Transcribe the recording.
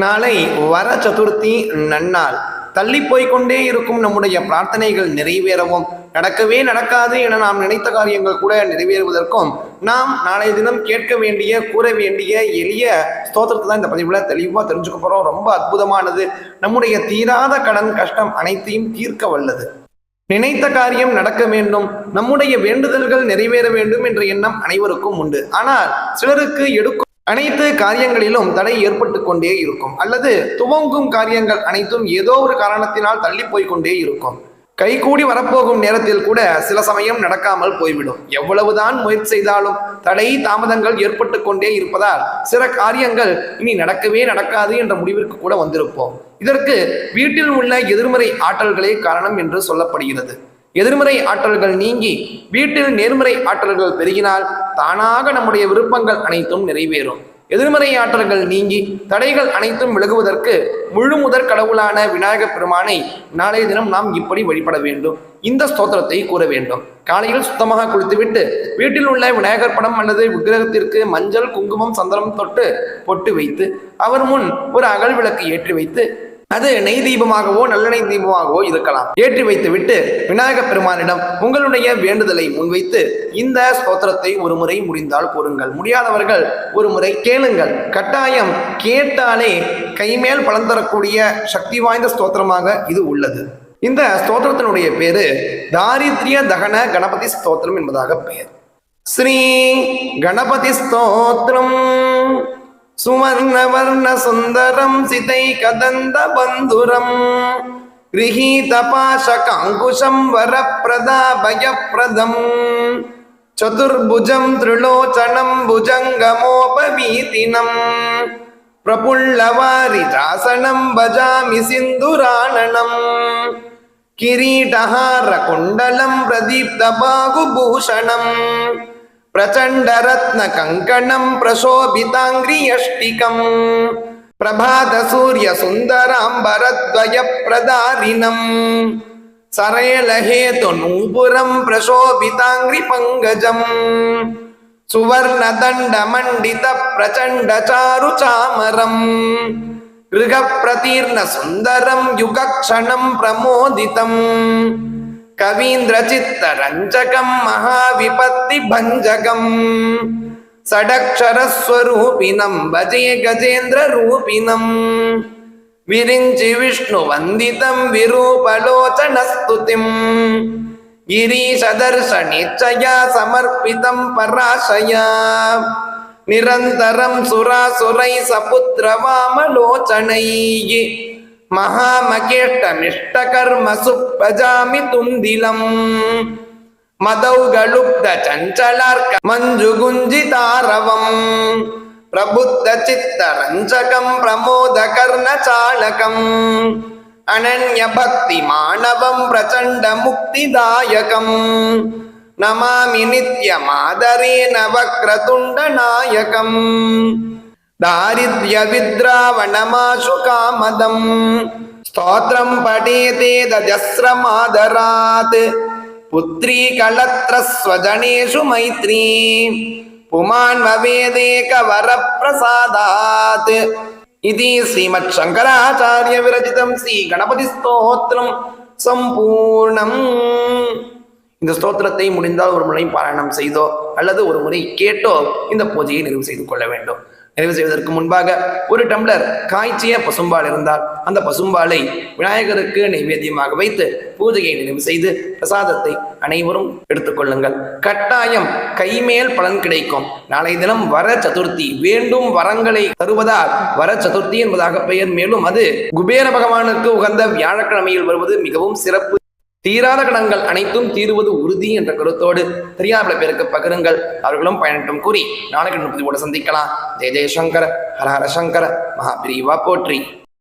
நாளை வர சதுர்த்தி நன்னாள். தள்ளி போய்கொண்டே இருக்கும் நம்முடைய பிரார்த்தனைகள் நிறைவேறவும். நடக்கவே நடக்காது என நாம் நினைத்த காரியங்கள் கூட நிறைவேறுவதற்கும் நாம் நாளைய தினம் கேட்க வேண்டிய கூற வேண்டிய எளிய ஸ்தோத்திரத்தை தான் இந்த பதிவில் தெளிவாக தெரிஞ்சுக்க போகிறோம் ரொம்ப அற்புதமானது. நம்முடைய தீராத கடன் கஷ்டம் அனைத்தையும் தீர்க்க வல்லது. நினைத்த காரியம் நடக்க வேண்டும். நம்முடைய வேண்டுதல்கள் நிறைவேற வேண்டும் என்ற எண்ணம் அனைவருக்கும் உண்டு. ஆனால் சிலருக்கு எடுக்கும் அனைத்து காரியங்களிலும் தடை ஏற்பட்டு கொண்டே இருக்கும். அல்லது துவங்கும் காரியங்கள் அனைத்தும் ஏதோ ஒரு காரணத்தினால் தள்ளி போய்கொண்டே இருக்கும். கைகூடி வரப்போகும் நேரத்தில் கூட சில சமயம் நடக்காமல் போய்விடும். எவ்வளவுதான் முயற்சி செய்தாலும் தடை தாமதங்கள் ஏற்பட்டு கொண்டே இருப்பதால் சில காரியங்கள் இனி நடக்கவே நடக்காது என்ற முடிவிற்கு கூட வந்திருப்போம். இதற்கு வீட்டில் உள்ள எதிர்மறை ஆற்றல்களே காரணம் என்று சொல்லப்படுகிறது. எதிர்மறை ஆற்றல்கள் நீங்கி வீட்டில் நேர்மறை ஆற்றல்கள் பெருகினால் தானாக நம்முடைய விருப்பங்கள் அனைத்தும் நிறைவேறும். எதிர்மறை ஆற்றல்கள் நீங்கி தடைகள் அனைத்தும் விலகுவதற்கு முழு முதற் கடவுளான விநாயகப் பெருமானை நாளைய தினம் நாம் இப்படி வழிபட வேண்டும். இந்த ஸ்தோத்திரத்தை கூற வேண்டும். காலையில் சுத்தமாக குளித்துவிட்டு வீட்டில் உள்ள விநாயகர் படம் அல்லது விக்கிரகத்திற்கு மஞ்சள் குங்குமம் சந்தனம் தொட்டு பொட்டு வைத்து அவர் முன் ஒரு அகல் விளக்கு ஏற்றி வைத்து அது நெய் தீபமாகவோ நல்லெண்ணெய் தீபமாகவோ இருக்கலாம். ஏற்றி வைத்து விட்டு விநாயக பெருமானிடம் உங்களுடைய வேண்டுதலை முன்வைத்து இந்த ஸ்தோத்திரத்தை ஒரு முறை முடிந்தால் கூறுங்கள். முடியாதவர்கள் ஒரு முறை கேளுங்கள். கட்டாயம் கேட்டாலே கைமேல் பலன் தரக்கூடிய சக்தி வாய்ந்த ஸ்தோத்திரமாக இது உள்ளது. இந்த ஸ்தோத்திரத்தினுடைய பேரு தாரித்ரிய தகன கணபதி ஸ்தோத்திரம் என்பதாக பெயர். ஸ்ரீ கணபதி ஸ்தோத்திரம். सुवर्णवर्णसुन्दरं सितैकदन्तबन्धुरम् गृहीतपाशकाङ्कुशं वरप्रदाभयप्रदम् चतुर्भुजं त्रिलोचनं भुजङ्गमोपवीतिनम् प्रफुल्लवारिजासनं भजामि सिन्दुराननम् किरीटहारकुण्डलं प्रदीप्तबाहुभूषणम् प्रचण्डरत्नकङ्कणं प्रशोभिताङ्ग्रियष्टिकम् प्रभातसूर्यसुन्दराम्बरद्वयप्रदारिणम् सरेलहेतुनूपुरं प्रशोभिताङ्ग्रिपङ्कजम् सुवर्णदण्डमण्डितप्रचण्डचारुचामरम् गृहप्रतीर्णसुन्दरं युगक्षणं प्रमोदितम् कवीन्द्रचित्तरञ्जकं महाविपत्तिभञ्जकम् षडक्षरस्वरूपिणं भजे गजेन्द्ररूपिणम् विरिञ्चि विष्णुवन्दितं विरूपलोचनस्तुतिम् गिरीशदर्शनेच्छया समर्पितं पराशया निरन्तरं सुरासुरैः सपुत्रवामलोचनैः ಮಹಾಮಕೇಷ್ಟಮಿಷ್ಟಕರ್ಮಸು ಪಜಾಮಿ ತುಂದಿಲಂ ಮದೌಗಳುಬ್ಧ ಚಂಚಲಾರ್ಕ ಮಂಜುಗುಂಜಿತಾರವಂ ಪ್ರಬುದ್ಧ ಚಿತ್ತರಂಜಕಂ ಪ್ರಮೋದ ಕರ್ಣ ಚಾಳಕಂ ಅನನ್ಯ ಭಕ್ತಿ ಮಾನವಂ ಪ್ರಚಂಡ ಮುಕ್ತಿದಾಯಕಂ ನಮಾಮಿ ನಿತ್ಯ ಮಾದರೇನ ವಕ್ರತುಂಡ ನಾಯಕಂ दारिद्र्यविद्रावणमाशु कामदम् स्तोत्रं पठेते दजस्रमादरात् पुत्री कलत्रस्वजनेषु मैत्री पुमान् भवेदेकवरप्रसादात् इति श्रीमच्छङ्कराचार्यविरचितं श्रीगणपतिस्तोत्रं சம்பூர்ணம் இந்த ஸ்தோத்திரத்தை முடிந்தால் ஒரு முறை பாராயணம் செய்தோ அல்லது ஒரு முறை கேட்டோ இந்த பூஜையை நிறைவு செய்து கொள்ள வேண்டும் நிறைவு செய்வதற்கு முன்பாக ஒரு டம்ளர் காய்ச்சிய பசும்பால் இருந்தால் அந்த பசும்பாலை விநாயகருக்கு நைவேத்தியமாக வைத்து பூஜையை நிறைவு செய்து பிரசாதத்தை அனைவரும் எடுத்துக்கொள்ளுங்கள் கட்டாயம் கைமேல் பலன் கிடைக்கும். நாளை தினம் வர சதுர்த்தி வேண்டும் வரங்களை தருவதால் வர சதுர்த்தி என்பதாக பெயர் மேலும் அது குபேர பகவானுக்கு உகந்த வியாழக்கிழமையில் வருவது மிகவும் சிறப்பு. தீராத கடன்கள் அனைத்தும் தீருவது உறுதி என்ற கருத்தோடு தெரியாத பேருக்கு பகிருங்கள். அவர்களும் பயனட்டும் கூறி நாளைக்கு முப்பத்தி சந்திக்கலாம். ஜெய ஜெயசங்கர் ஹரஹர சங்கர மகாபிரிவா போற்றி.